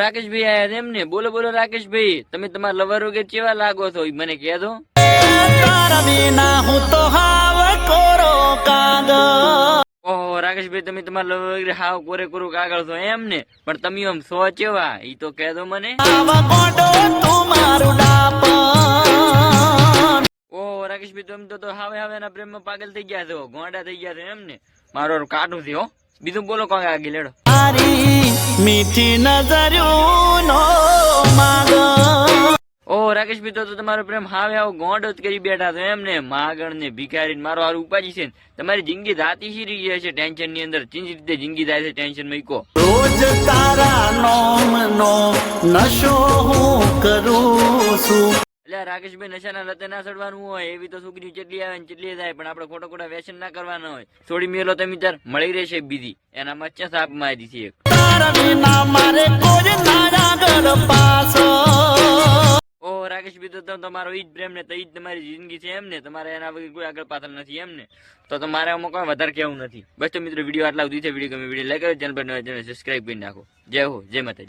રાકેશભાઈ આયા છે એમ બોલો બોલો રાકેશભાઈ, તમે તમારા લવર વગેરે કેવા લાગો છો? મને કહે દો ઓહો, રાકેશભાઈ, તમે તમારા લવર વગેરે હાવ કોરે કોરું કાગળ છો એમ પણ તમે આમ સો ચેવા ઈ તો કહે દો મને. ઓહો, રાકેશભાઈ, તમે તો હવે હવે એના પ્રેમમાં પાગલ થઈ ગયા છો. ગોંડા થઈ ગયા છો એમ ને મારો છે, હો. બીજું બોલો કોણ આગળ લેડો તારી મીઠી નજર્યુંનો માગ ઓહો રાકેશભાઈ તો તો તમારો પ્રેમ હાવે હાવ ગોંડ જ કરી બેઠા છો એમ ને? માગણ ને ભિખારી મારો હાર ઉપાજી છે ને. તમારી જિંદગી જાતી સી રહી છે ટેન્શનની અંદર ચીજ રીતે જિંદગી જાય છે ટેન્શનમાં ઈ રોજ તારા નોમનો નશો હું કરું છું. એટલે રાકેશભાઈ નશાના લતે ના ચડવાનું હોય, એવી તો છોકરી ચટલી આવે ને ચટલી થાય પણ આપણે ખોટા ખોટા વ્યસન ના કરવાના હોય. થોડી મેલો તમે તાર મળી રહેશે બીજી. એના મચ્છા સાપ મારી છે એક. તો તમારો ઈ જ પ્રેમ ને તો ઈ જ તમારી જિંદગી છે એમ ને? તમારે એના કોઈ આગળ પાછળ નથી એમ ને? તો તમારે આમાં કોઈ વધારે કેવું નથી. બસ તો મિત્રો, વીડિયો આટલા સુધી છે. વીડિયો ગમે વીડિયો લાઈક કરો, ચેનલ પર સબસ્ક્રાઈબ કરી નાખો. જય હો, જય માતાજી.